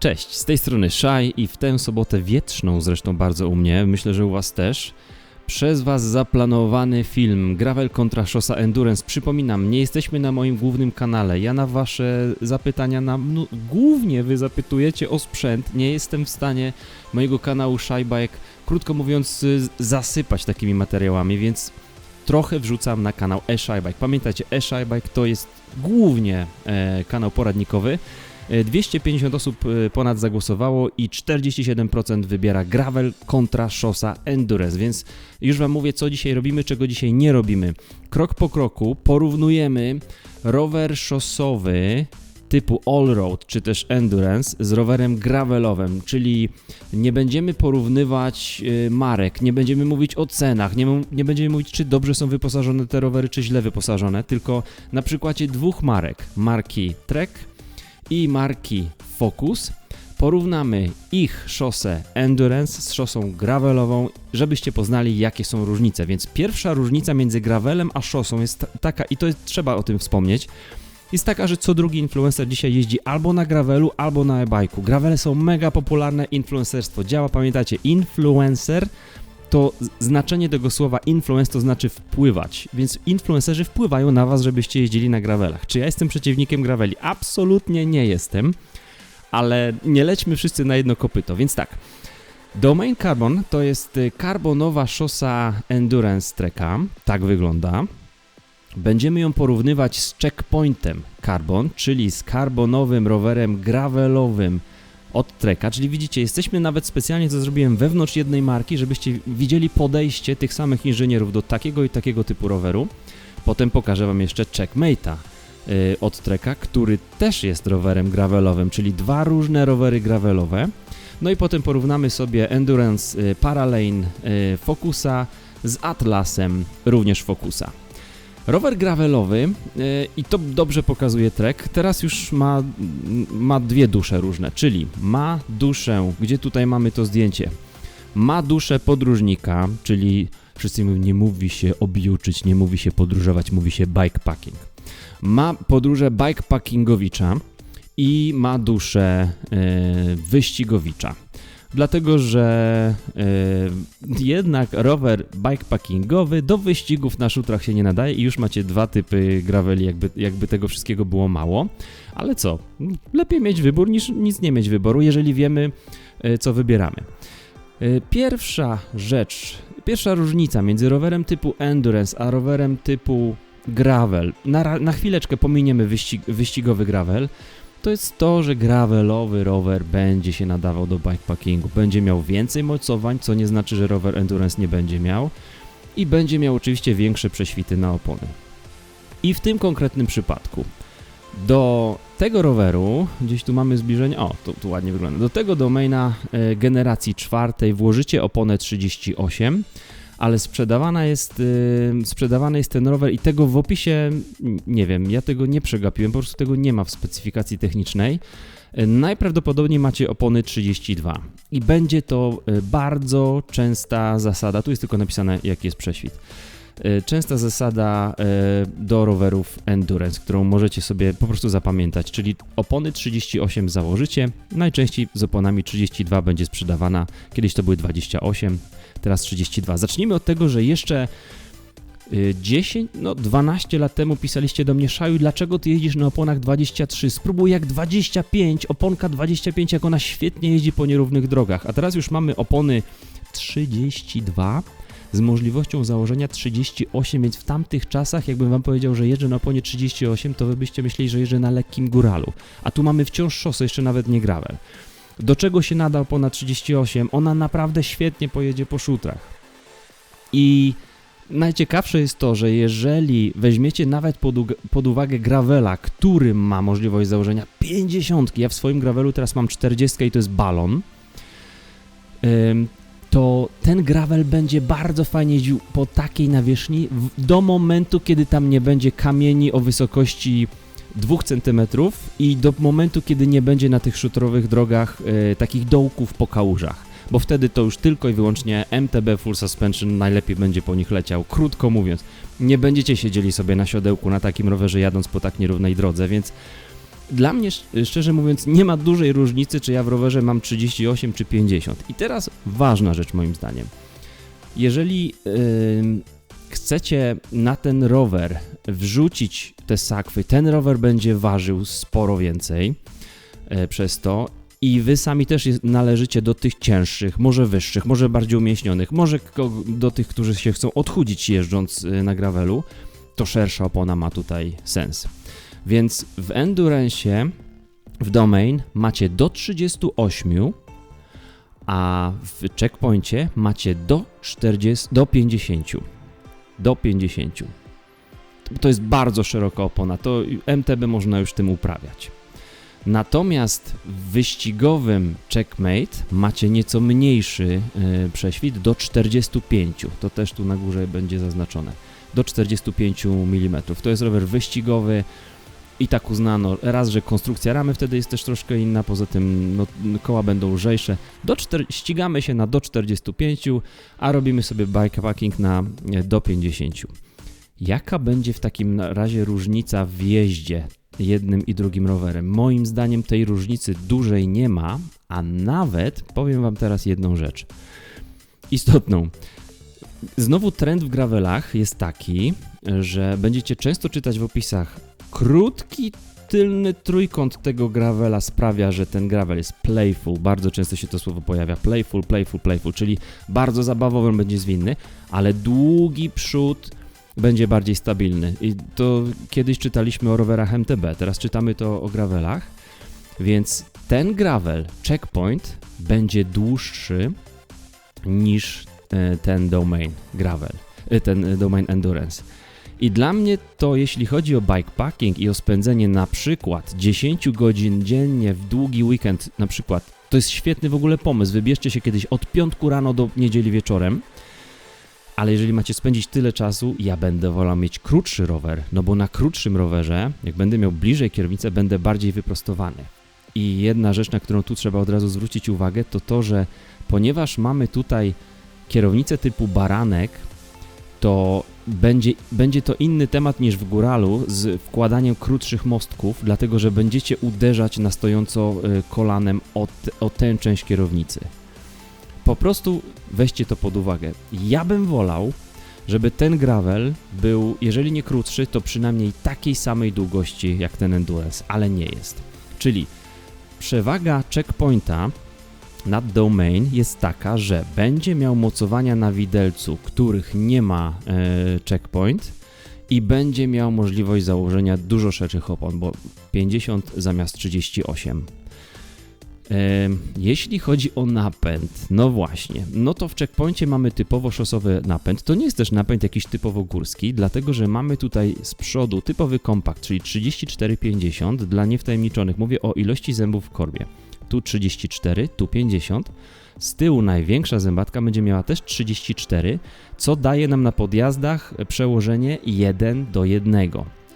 Cześć, z tej strony Shai i w tę sobotę wietrzną zresztą bardzo u mnie, myślę, że u Was też, przez Was zaplanowany film Gravel kontra Szosa Endurance. Przypominam, nie jesteśmy na moim głównym kanale. Ja na Wasze zapytania, na, no, głównie Wy zapytujecie o sprzęt. Nie jestem w stanie mojego kanału Bike, krótko mówiąc, y, zasypać takimi materiałami, więc trochę wrzucam na kanał e Bike. Pamiętajcie, e to jest głównie e, kanał poradnikowy. E, 250 osób e, ponad zagłosowało i 47% wybiera gravel kontra szosa endurance, więc już Wam mówię, co dzisiaj robimy, czego dzisiaj nie robimy. Krok po kroku porównujemy rower szosowy typu all-road czy też endurance z rowerem gravelowym, czyli nie będziemy porównywać y, marek, nie będziemy mówić o cenach, nie, nie będziemy mówić czy dobrze są wyposażone te rowery, czy źle wyposażone, tylko na przykładzie dwóch marek, marki Trek i marki Focus, porównamy ich szosę endurance z szosą gravelową, żebyście poznali jakie są różnice. Więc pierwsza różnica między gravelem a szosą jest ta- taka i to jest, trzeba o tym wspomnieć, jest taka, że co drugi influencer dzisiaj jeździ albo na gravelu, albo na e-bike'u. Gravele są mega popularne, influencerstwo działa, pamiętacie, influencer to znaczenie tego słowa influence to znaczy wpływać, więc influencerzy wpływają na was, żebyście jeździli na gravelach. Czy ja jestem przeciwnikiem graveli? Absolutnie nie jestem, ale nie lećmy wszyscy na jedno kopyto, więc tak. Domain Carbon to jest y, karbonowa szosa Endurance Treka, tak wygląda. Będziemy ją porównywać z checkpointem Carbon, czyli z karbonowym rowerem gravelowym od Treka, czyli widzicie, jesteśmy nawet specjalnie to zrobiłem wewnątrz jednej marki, żebyście widzieli podejście tych samych inżynierów do takiego i takiego typu roweru. Potem pokażę Wam jeszcze Checkmate'a y, od Treka, który też jest rowerem gravelowym, czyli dwa różne rowery gravelowe. No i potem porównamy sobie Endurance y, Paralane y, Focusa z Atlasem również Focusa. Rower gravelowy y, i to dobrze pokazuje Trek, teraz już ma, ma dwie dusze różne, czyli ma duszę, gdzie tutaj mamy to zdjęcie, ma duszę podróżnika, czyli wszyscy mówią, nie mówi się objuczyć, nie mówi się podróżować, mówi się bikepacking. Ma podróże bikepackingowicza i ma duszę y, wyścigowicza. Dlatego, że y, jednak rower bikepackingowy do wyścigów na szutrach się nie nadaje i już macie dwa typy graveli, jakby, jakby tego wszystkiego było mało. Ale co? Lepiej mieć wybór niż nic nie mieć wyboru, jeżeli wiemy, y, co wybieramy. Y, Pierwsza rzecz, pierwsza różnica między rowerem typu endurance a rowerem typu gravel, na, na chwileczkę pominiemy wyścig, wyścigowy gravel, to jest to, że gravelowy rower będzie się nadawał do bikepackingu, będzie miał więcej mocowań, co nie znaczy, że rower endurance nie będzie miał. I będzie miał oczywiście większe prześwity na opony. I w tym konkretnym przypadku. Do tego roweru, gdzieś tu mamy zbliżenie, o, tu, tu ładnie wygląda, do tego domaina e, generacji czwartej włożycie oponę 38, ale sprzedawana jest, y, sprzedawany jest ten rower i tego w opisie, nie wiem, ja tego nie przegapiłem, po prostu tego nie ma w specyfikacji technicznej. Y, Najprawdopodobniej macie opony 32 i będzie to y, bardzo częsta zasada, tu jest tylko napisane jaki jest prześwit. Y, Częsta zasada y, do rowerów endurance, którą możecie sobie po prostu zapamiętać, czyli opony 38 założycie, najczęściej z oponami 32 będzie sprzedawana, kiedyś to były 28, teraz 32. Zacznijmy od tego, że jeszcze y, 10, no 12 lat temu pisaliście do mnie, Szaju, dlaczego ty jeździsz na oponach 23? Spróbuj jak 25, oponka 25, jak ona świetnie jeździ po nierównych drogach. A teraz już mamy opony 32 z możliwością założenia 38, więc w tamtych czasach, jakbym wam powiedział, że jeżdżę na oponie 38, to wy byście myśleli, że jeżdżę na lekkim góralu. A tu mamy wciąż szosę, jeszcze nawet nie gravel. Do czego się nada opona 38? Ona naprawdę świetnie pojedzie po szutrach. I najciekawsze jest to, że jeżeli weźmiecie nawet pod, pod uwagę gravela, który ma możliwość założenia 50, ja w swoim gravelu teraz mam 40 i to jest balon, to ten gravel będzie bardzo fajnie jeździł po takiej nawierzchni do momentu, kiedy tam nie będzie kamieni o wysokości 2 cm i do momentu, kiedy nie będzie na tych szutrowych drogach e, takich dołków po kałużach. Bo wtedy to już tylko i wyłącznie MTB Full Suspension najlepiej będzie po nich leciał. Krótko mówiąc, nie będziecie siedzieli sobie na siodełku na takim rowerze jadąc po tak nierównej drodze, więc dla mnie, sz- szczerze mówiąc, nie ma dużej różnicy, czy ja w rowerze mam 38 czy 50. I teraz ważna rzecz moim zdaniem. Jeżeli ym, chcecie na ten rower wrzucić te sakwy, ten rower będzie ważył sporo więcej e, przez to i wy sami też należycie do tych cięższych, może wyższych, może bardziej umieśnionych, może do tych, którzy się chcą odchudzić jeżdżąc e, na gravelu, to szersza opona ma tutaj sens. Więc w Endurance w Domain macie do 38, a w checkpoincie macie do 40, do 50. Do 50. To jest bardzo szeroka opona, to MTB można już tym uprawiać. Natomiast w wyścigowym checkmate macie nieco mniejszy y, prześwit do 45. To też tu na górze będzie zaznaczone. Do 45 mm. To jest rower wyścigowy i tak uznano raz, że konstrukcja ramy wtedy jest też troszkę inna, poza tym no, koła będą lżejsze. Do 4, ścigamy się na do 45, a robimy sobie bikepacking na e, do 50. Jaka będzie w takim razie różnica w jeździe jednym i drugim rowerem? Moim zdaniem tej różnicy dużej nie ma, a nawet powiem Wam teraz jedną rzecz istotną. Znowu trend w gravelach jest taki, że będziecie często czytać w opisach krótki tylny trójkąt tego gravela sprawia, że ten gravel jest playful. Bardzo często się to słowo pojawia. Playful, playful, playful, czyli bardzo zabawowy będzie zwinny, ale długi przód będzie bardziej stabilny. I to kiedyś czytaliśmy o rowerach MTB, teraz czytamy to o gravelach. Więc ten gravel, checkpoint, będzie dłuższy niż e, ten domain gravel, e, ten e, domain endurance. I dla mnie to, jeśli chodzi o bikepacking i o spędzenie na przykład 10 godzin dziennie w długi weekend, na przykład, to jest świetny w ogóle pomysł. Wybierzcie się kiedyś od piątku rano do niedzieli wieczorem. Ale jeżeli macie spędzić tyle czasu, ja będę wolał mieć krótszy rower, no bo na krótszym rowerze, jak będę miał bliżej kierownicę, będę bardziej wyprostowany. I jedna rzecz, na którą tu trzeba od razu zwrócić uwagę, to to, że ponieważ mamy tutaj kierownicę typu baranek, to będzie, będzie to inny temat niż w góralu z wkładaniem krótszych mostków, dlatego że będziecie uderzać na stojąco y, kolanem o, o tę część kierownicy. Po prostu weźcie to pod uwagę. Ja bym wolał, żeby ten gravel był, jeżeli nie krótszy, to przynajmniej takiej samej długości jak ten endurance, ale nie jest. Czyli przewaga checkpointa nad domain jest taka, że będzie miał mocowania na widelcu, których nie ma e, checkpoint i będzie miał możliwość założenia dużo szerszych opon, bo 50 zamiast 38. E, jeśli chodzi o napęd, no właśnie, no to w checkpoincie mamy typowo szosowy napęd. To nie jest też napęd jakiś typowo górski, dlatego że mamy tutaj z przodu typowy kompakt, czyli 34,50 dla niewtajemniczonych. Mówię o ilości zębów w korbie tu 34, tu 50. Z tyłu największa zębatka będzie miała też 34, co daje nam na podjazdach przełożenie 1 do 1.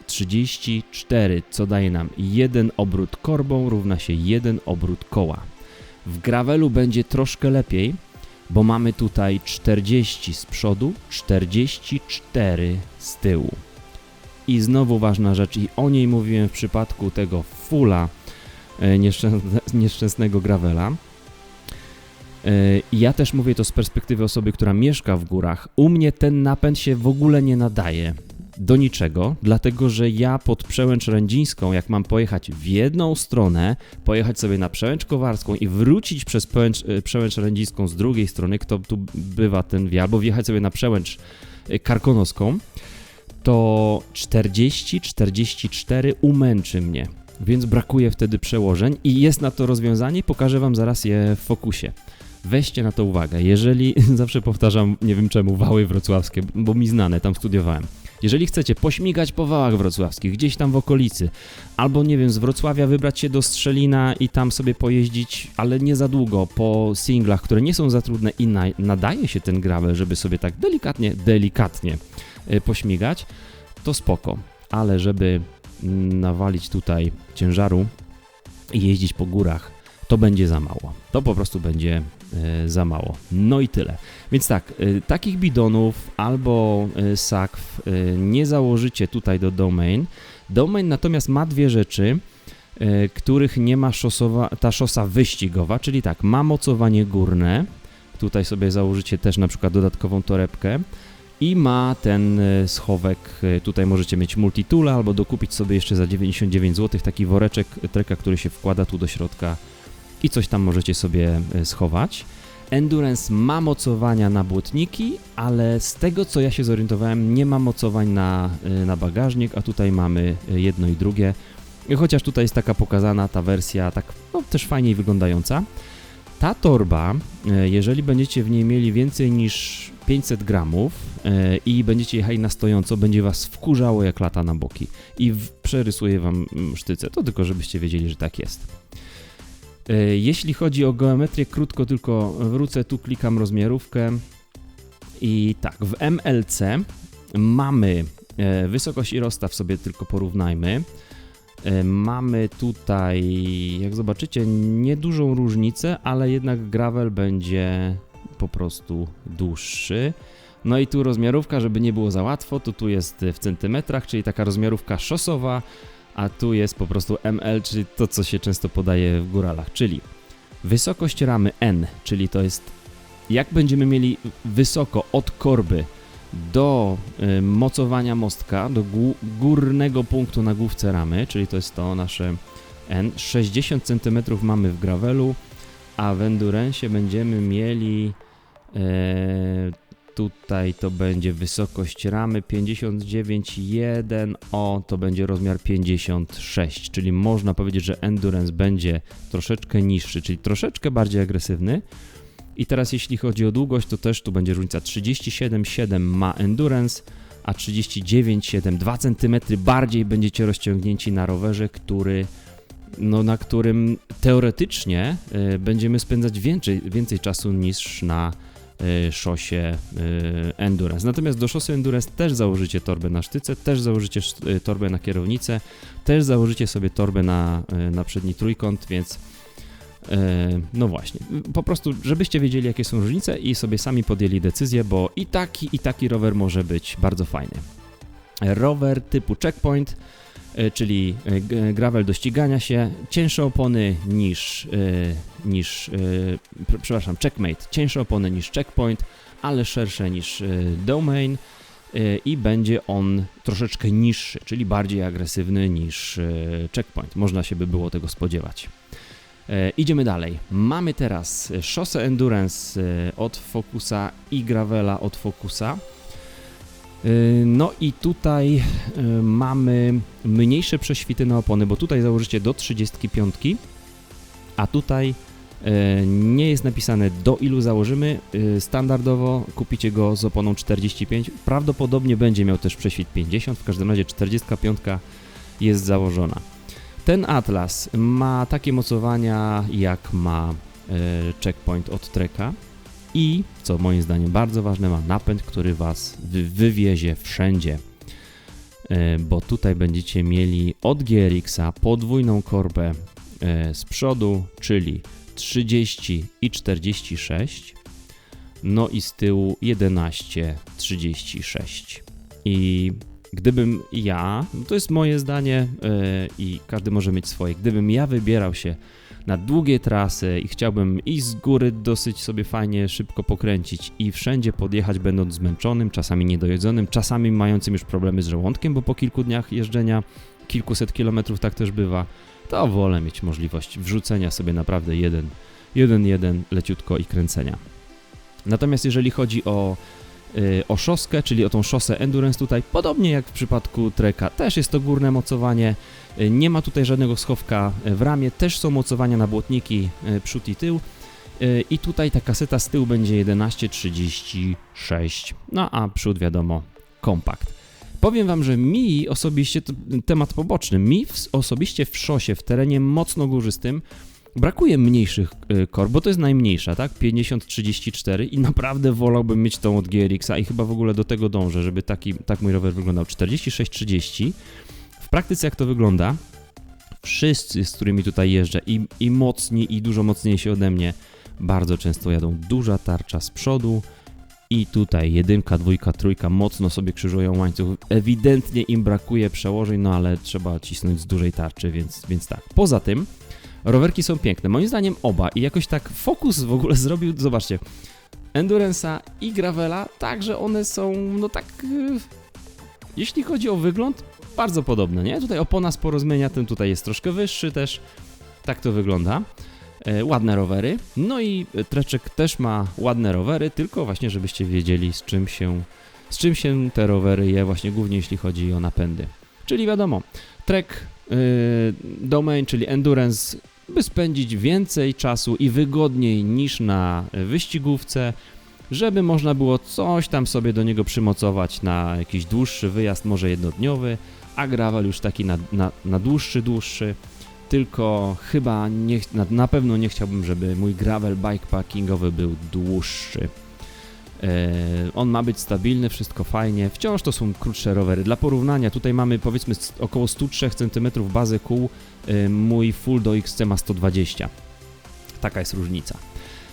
34, co daje nam jeden obrót korbą równa się jeden obrót koła. W gravelu będzie troszkę lepiej, bo mamy tutaj 40 z przodu, 44 z tyłu. I znowu ważna rzecz, i o niej mówiłem w przypadku tego fulla nieszczęsnego gravela. E, ja też mówię to z perspektywy osoby, która mieszka w górach. U mnie ten napęd się w ogóle nie nadaje do niczego, dlatego że ja pod przełęcz rędzińską, jak mam pojechać w jedną stronę, pojechać sobie na przełęcz kowarską i wrócić przez przełęcz, e, przełęcz rędzińską z drugiej strony, kto tu bywa ten wie, albo wjechać sobie na przełęcz e, karkonoską, to 40-44 umęczy mnie, więc brakuje wtedy przełożeń i jest na to rozwiązanie, pokażę Wam zaraz je w fokusie. Weźcie na to uwagę, jeżeli, zawsze powtarzam, nie wiem czemu, wały wrocławskie, bo mi znane, tam studiowałem. Jeżeli chcecie pośmigać po wałach wrocławskich, gdzieś tam w okolicy, albo nie wiem, z Wrocławia wybrać się do Strzelina i tam sobie pojeździć, ale nie za długo, po singlach, które nie są za trudne i na, nadaje się ten gravel, żeby sobie tak delikatnie, delikatnie y, pośmigać, to spoko. Ale żeby nawalić tutaj ciężaru i jeździć po górach, to będzie za mało. To po prostu będzie e, za mało. No i tyle. Więc tak, e, takich bidonów albo e, sakw nie założycie tutaj do domain. Domain natomiast ma dwie rzeczy. których nie ma szosowa, ta szosa wyścigowa, czyli tak, ma mocowanie górne, tutaj sobie założycie też na przykład dodatkową torebkę i ma ten e, schowek, e, tutaj możecie mieć multitool albo dokupić sobie jeszcze za 99 zł taki woreczek treka, który się wkłada tu do środka i coś tam możecie sobie e, schować. Endurance ma mocowania na błotniki, ale z tego co ja się zorientowałem, nie ma mocowań na, na bagażnik, a tutaj mamy jedno i drugie. Chociaż tutaj jest taka pokazana ta wersja, tak no, też fajniej wyglądająca. Ta torba, jeżeli będziecie w niej mieli więcej niż 500 gramów e, i będziecie jechali na stojąco, będzie was wkurzało jak lata na boki i w, przerysuje wam mm, sztyce. To tylko, żebyście wiedzieli, że tak jest. E, jeśli chodzi o geometrię, krótko tylko wrócę, tu klikam rozmiarówkę i tak, w MLC mamy e, wysokość i rozstaw sobie tylko porównajmy. Mamy tutaj, jak zobaczycie, niedużą różnicę, ale jednak gravel będzie po prostu dłuższy. No i tu rozmiarówka, żeby nie było za łatwo, to tu jest w centymetrach, czyli taka rozmiarówka szosowa, a tu jest po prostu ML, czyli to, co się często podaje w góralach, czyli wysokość ramy N, czyli to jest jak będziemy mieli wysoko od korby do y, mocowania mostka, do górnego punktu na główce ramy, czyli to jest to nasze N. 60 cm mamy w gravelu, a w endurance będziemy mieli E, tutaj to będzie wysokość ramy 59,1, o to będzie rozmiar 56, czyli można powiedzieć, że endurance będzie troszeczkę niższy, czyli troszeczkę bardziej agresywny. I teraz jeśli chodzi o długość, to też tu będzie różnica 37,7 ma endurance, a 39,7 2 cm bardziej będziecie rozciągnięci na rowerze, który no, na którym teoretycznie y, będziemy spędzać więcej, więcej czasu niż na Y, szosie y, Endurance. Natomiast do szosy Endurance też założycie torbę na sztyce, też założycie torbę na kierownicę, też założycie sobie torbę na, na przedni trójkąt, więc no właśnie, po prostu, żebyście wiedzieli, jakie są różnice i sobie sami podjęli decyzję, bo i taki, i taki rower może być bardzo fajny. Rower typu checkpoint E, czyli e, gravel do ścigania się, cięższe opony niż, e, niż przepraszam, checkmate, cięższe opony niż checkpoint, ale szersze niż domain i będzie on troszeczkę niższy, czyli bardziej agresywny niż checkpoint. Można się by było tego spodziewać. Idziemy dalej. Mamy teraz szosę Endurance od Focusa i Gravela od Focusa. Y, no i tutaj y, mamy mniejsze prześwity na opony, bo tutaj założycie do 35, a tutaj y, nie jest napisane do ilu założymy. Standardowo kupicie go z oponą 45. Prawdopodobnie będzie miał też prześwit 50, w każdym razie 45 jest założona. Ten Atlas ma takie mocowania jak ma checkpoint od Treka i, co moim zdaniem bardzo ważne, ma napęd, który Was wywiezie wszędzie. E, bo tutaj będziecie mieli od GRX-a podwójną korbę e, z przodu, czyli 30 i 46, no i z tyłu 11, 36. I gdybym ja, no to jest moje zdanie yy, i każdy może mieć swoje, gdybym ja wybierał się na długie trasy i chciałbym i z góry dosyć sobie fajnie, szybko pokręcić i wszędzie podjechać będąc zmęczonym, czasami niedojedzonym, czasami mającym już problemy z żołądkiem, bo po kilku dniach jeżdżenia, kilkuset kilometrów tak też bywa, to wolę mieć możliwość wrzucenia sobie naprawdę jeden, jeden, jeden leciutko i kręcenia. Natomiast jeżeli chodzi o o szoskę, czyli o tą szosę Endurance tutaj, podobnie jak w przypadku Treka, też jest to górne mocowanie, E, nie ma tutaj żadnego schowka w ramię, też są mocowania na błotniki e, przód i tył. I tutaj ta kaseta z tyłu będzie 1136, no a przód wiadomo kompakt. Powiem Wam, że mi osobiście, temat poboczny, mi osobiście w szosie, w terenie mocno górzystym, brakuje mniejszych korb, bo to jest najmniejsza, tak? 50-34 i naprawdę wolałbym mieć tą od GRX-a i chyba w ogóle do tego dążę, żeby taki, tak mój rower wyglądał. 46-30 praktyce jak to wygląda, wszyscy, z którymi tutaj jeżdżę, i, i mocni, i dużo mocniejsi ode mnie, bardzo często jadą duża tarcza z przodu I tutaj jedynka, dwójka, trójka mocno sobie krzyżują łańcuch. Ewidentnie im brakuje przełożeń, no ale trzeba cisnąć z dużej tarczy, więc, więc tak. Poza tym rowerki są piękne. Moim zdaniem oba i jakoś tak Focus w ogóle zrobił, zobaczcie, Endurance'a i Gravela, tak, że one są, no tak, yy, jeśli chodzi o wygląd, bardzo podobne, nie? Tutaj opona sporo zmienia, ten tutaj jest troszkę wyższy też, tak to wygląda. E, ładne rowery, no i Treczek też ma ładne rowery, tylko właśnie żebyście wiedzieli z czym się, z czym się te rowery je, właśnie głównie jeśli chodzi o napędy. Czyli wiadomo, Trek yy, Domain, czyli Endurance, by spędzić więcej czasu i wygodniej niż na wyścigówce, żeby można było coś tam sobie do niego przymocować na jakiś dłuższy wyjazd, może jednodniowy, a gravel już taki na, na, na dłuższy, dłuższy. Tylko chyba nie, na, na pewno nie chciałbym, żeby mój gravel bikeparkingowy był dłuższy. E, on ma być stabilny, wszystko fajnie. Wciąż to są krótsze rowery. Dla porównania, tutaj mamy powiedzmy około 103 cm bazy kół. E, mój Full do XC ma 120. Taka jest różnica.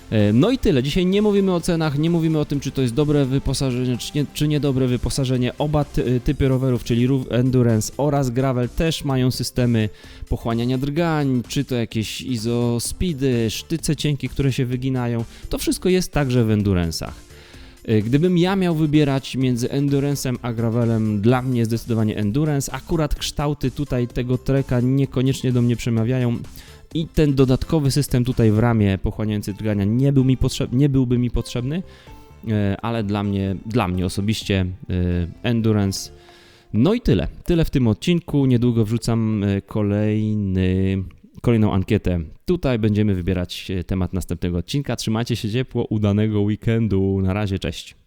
E, No i tyle. Dzisiaj nie mówimy o cenach, nie mówimy o tym, czy to jest dobre wyposażenie, czy, nie, czy niedobre wyposażenie. Oba ty, typy rowerów, czyli Endurance oraz Gravel też mają systemy pochłaniania drgań, czy to jakieś izo speedy, sztyce cienkie, które się wyginają. To wszystko jest także w Endurance'ach. Y, Gdybym ja miał wybierać między Endurance'em a Gravelem, dla mnie zdecydowanie Endurance. Akurat kształty tutaj tego treka niekoniecznie do mnie przemawiają i ten dodatkowy system tutaj w ramie pochłaniający drgania nie, był mi potrzeb, nie byłby mi potrzebny, e, ale dla mnie, dla mnie osobiście e, Endurance. No i tyle. Tyle w tym odcinku. Niedługo wrzucam kolejny, kolejną ankietę. Tutaj będziemy wybierać e, temat następnego odcinka. Trzymajcie się ciepło, udanego weekendu. Na razie, cześć.